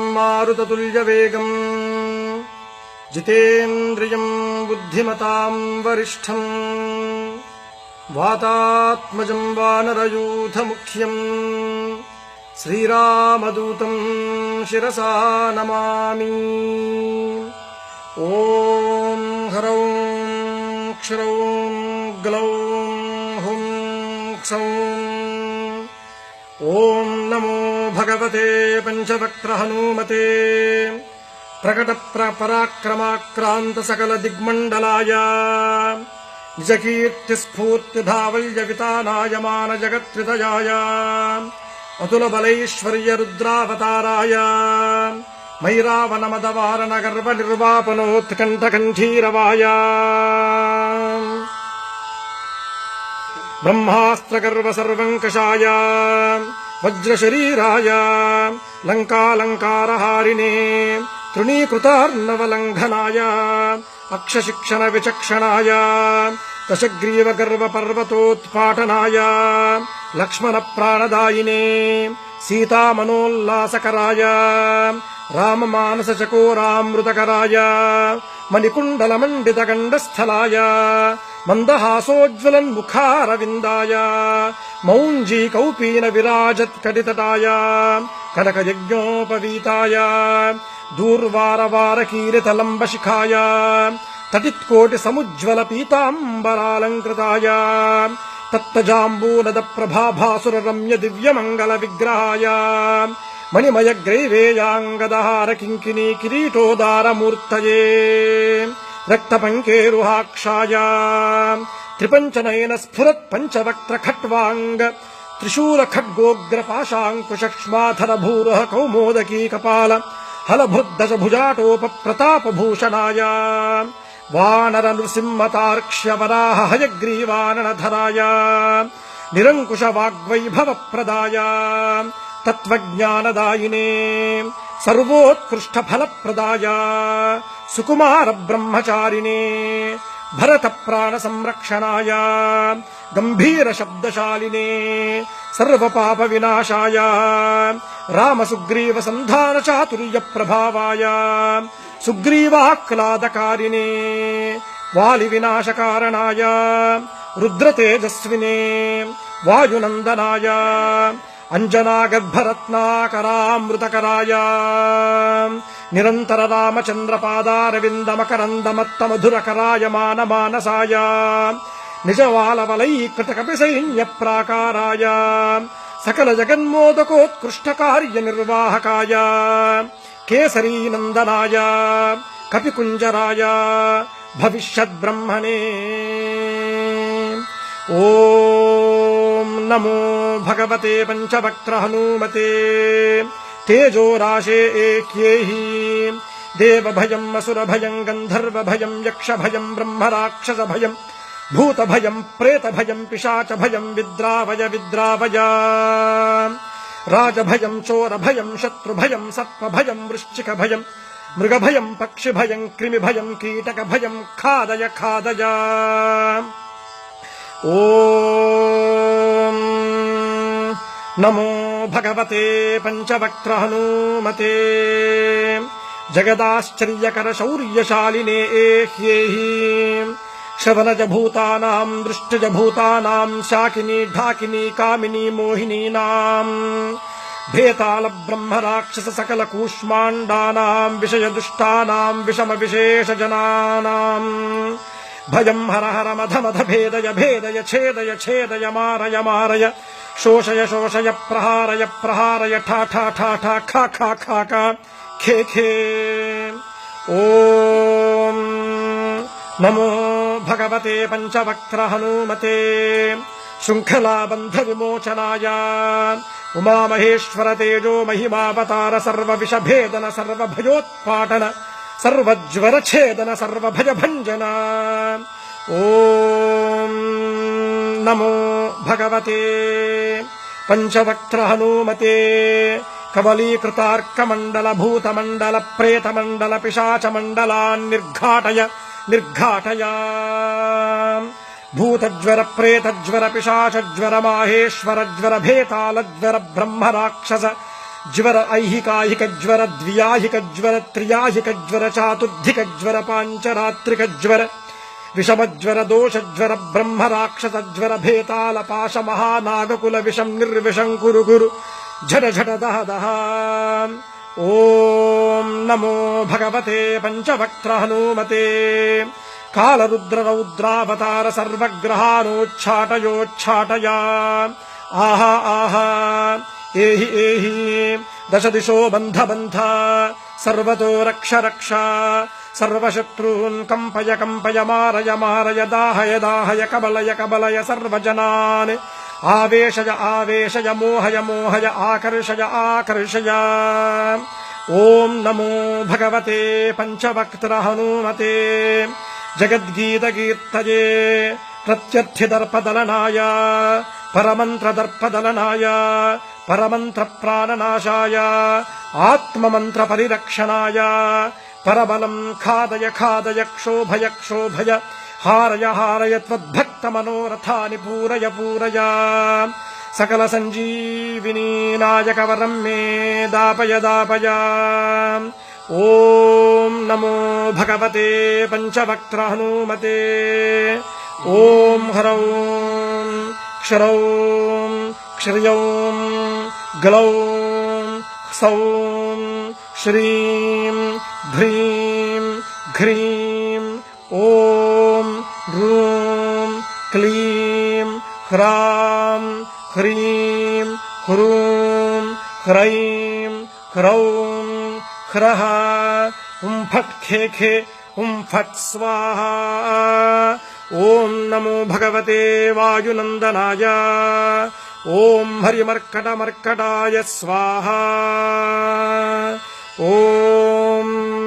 मारुततुल्यवेगम्। जितेन्द्रियम् बुद्धिमताम् वरिष्ठम्। वातात्मजम् वानरयूथमुख्यम्। श्रीरामदूतम् शिरसा नमामि। ॐ हरौ क्षरौ ग्लौ हुं क्षौ भगवते पञ्चवक्त्रहनूमते। प्रकटपराक्रमाक्रान्तसकलदिग्मण्डलाय निजकीर्तिस्फूर्तिधावल्यवितानायमान जगत्कृतयाय अतुलबलैश्वर्यरुद्रावताराय। मैरावनमदवारणगर्वनिर्वापनोत्कण्ठकण्ठीरवाय। ब्रह्मास्त्रगर्वसर्वङ्कषाय వజ్రశరీరాయ లంకాలంకారహారిణే తృణీకృతార్ణవలంఘనాయ అక్షశిక్షణ విచక్షణాయ దశగ్రీవగర్వపర్వతోత్పాటనాయ లక్ష్మణ ప్రాణదాయినే సీతామనోల్లాసకరాయ రామమానసచకోరామృతకరాయ మణికుండలమండితగండస్థలాయ कौपीन विराजत्कटितटाय कनकयज्ञोपवीताय दूर्वारवारकीरितलम्बशिखाय तटित्कोटिसमुज्ज्वल पीताम्बरालङ्कृताय तत्तजाम्बूनद प्रभाभासुररम्य दिव्यमङ्गल विग्रहाय मणिमय ग्रैवेयाङ्गदहार किङ्किनी किरीटोदारमूर्तये रक्तपङ्केरुहाक्षाय। त्रिपञ्चनयन स्फुरत् पञ्चवक्त्र खट्वाङ्ग त्रिशूल खड्गोग्रपाशाङ्कुशक्ष्माधर भूरः कौमोदकी कपाल हलभृद्दश भुजाटोप प्रतापभूषणाय वानर नृसिंहतार्क्ष्य वराह हयग्रीवाननधराय निरङ्कुश वाग्वैभव प्रदाय तत्त्वज्ञानदायिने। सर्वोत्कृष्ट సుకుమార బ్రహ్మచారిణే భరత ప్రాణ సంరక్షణాయ గంభీర శబ్దశాలినే సర్వపాప వినాశాయ రామ సుగ్రీవ సంధాన చాతుర్య ప్రభావాయ సుగ్రీవాహ్లాదకారిణే వాలి వినాశకారణాయ రుద్రతేజస్వినే వాయునందనాయ అంజనాగర్భరత్నాకరామృతకరాయ నిరంతర రామచంద్రపాదారవిందమకరందమత్తమధురకరాయ మానసాయ నిజవాలవలై ప్రాకారాయ సకల జగన్మోదకోత్కృష్ట కార్య నిర్వాహకాయ కేసరీనందనాయ కపికుంజరాయ భవిష్యద్బ్రహ్మణే ఓం నమో భగవతే పంచవక్త్ర హనుమతే भगवते पञ्चवक्त्र हनूमते तेजोराशे एह्येहि देवभयम् असुरभयम् गन्धर्वभयम् यक्षभयम् ब्रह्मराक्षसभयम् भूतभयम् प्रेतभयम् पिशाचभयम् विद्रावय विद्रावय। राजभयम् चोरभयम् शत्रुभयम् सर्पभयम् वृश्चिकभयम् मृगभयम् पक्षिभयम् कृमिभयम् कीटकभयम् खादय खादय। ॐ नमो भगवते पञ्चवक्त्र हनूमते जगदाश्चर्यकर शौर्यशालिने एह्येहि। शवनज भूतानाम् दृष्टज भूतानाम् शाकिनी ढाकिनी कामिनी मोहिनीनाम्। भेताल ब्रह्म राक्षस భయం హర హర మధ మధ భేదయ భేదయ ఛేదయ ఛేదయ మారయ మారయ. శోషయ శోషయ ప్రహారయ ప్రహారయ ఠా ఠా ఠా ఠా ఖా ఖా ఖా ఖా ఖే ఖే. ఓం నమో భగవతే పంచవక్ర హనుమతే శృంఖలాబంధ విమోచనాయ ఉమామహేశ్వర తేజో మహిమావతార సర్వ విషభేదన సర్వ భయోత్పాటన उमामहेश्वर तेजो महिमावतार सर्वविषभेदन सर्वभयोत्पाटन सर्वज्वरच्छेदन सर्वभयभञ्जन ॐ नमो भगवते पञ्चवक्त्र हनूमते कबलीकृतार्कमण्डल भूतमण्डल प्रेतमण्डल पिशाचमण्डलान् निर्घाटय निर्घाटय भूतज्वर प्रेतज्वर पिशाचज्वर माहेश्वर ज्वर भेतालज्वर ब्रह्म జ్వర ఐహికాహిక జ్వర ద్వియాహిక జ్వర త్రియాహిక జ్వర చాతుర్థిక జ్వర పాంచరాత్రిక జ్వర విషమజ్వర దోషజ్వర బ్రహ్మరాక్షసజ్వర భేతాల పాశ మహానాగకుల విషం నిర్విషం కురు గురు ఝడ ఝడ దహ దహ ఓం నమో భగవతే పంచవక్త్ర హనుమతే కాళరుద్రరౌద్రావతార సర్వగ్రహానోచ్ఛాటయోచ్ఛాటయా ఆహా ఆహా एहि एहि। दश दिशो बन्ध बन्ध सर्वतो रक्ष रक्ष। सर्वशत्रून् कम्पय कम्पय मारय मारय दाहय दाहय कबलय कबलय सर्वजनान्। आवेशय आवेशय मोहय मोहय आकर्षय आकर्षय। ॐ नमो भगवते पञ्चवक्त्र हनूमते जगद्गीतकीर्तये प्रत्यर्थिदर्पदलनाय परमन्त्रदर्पदलनाय परमन्त्रप्राणनाशाय आत्ममन्त्रपरिरक्षणाय परबलम् खादय खादय क्षोभय क्षोभय हारय हारय त्वद्भक्तमनोरथानि पूरय पूरय। सकल सञ्जीविनी नायकवरम् मे दापय दापय। ॐ नमो भगवते पञ्चवक्त्र हनूमते ॐ हरौ क्षरौ क्षर्यौ ग्लौ सौं श्रीं ह्रीं घ्रीं ॐ ह्रूं क्लीं ह्रां ह्रीं ह्रूं ह्रैं ह्रौं ह्रः हुं फट् खे खे हुं फट् स्वाहा ॐ नमो भगवते वायुनन्दनाय। ॐ हरिमर्कटमर्कटाय स्वाहा। ॐ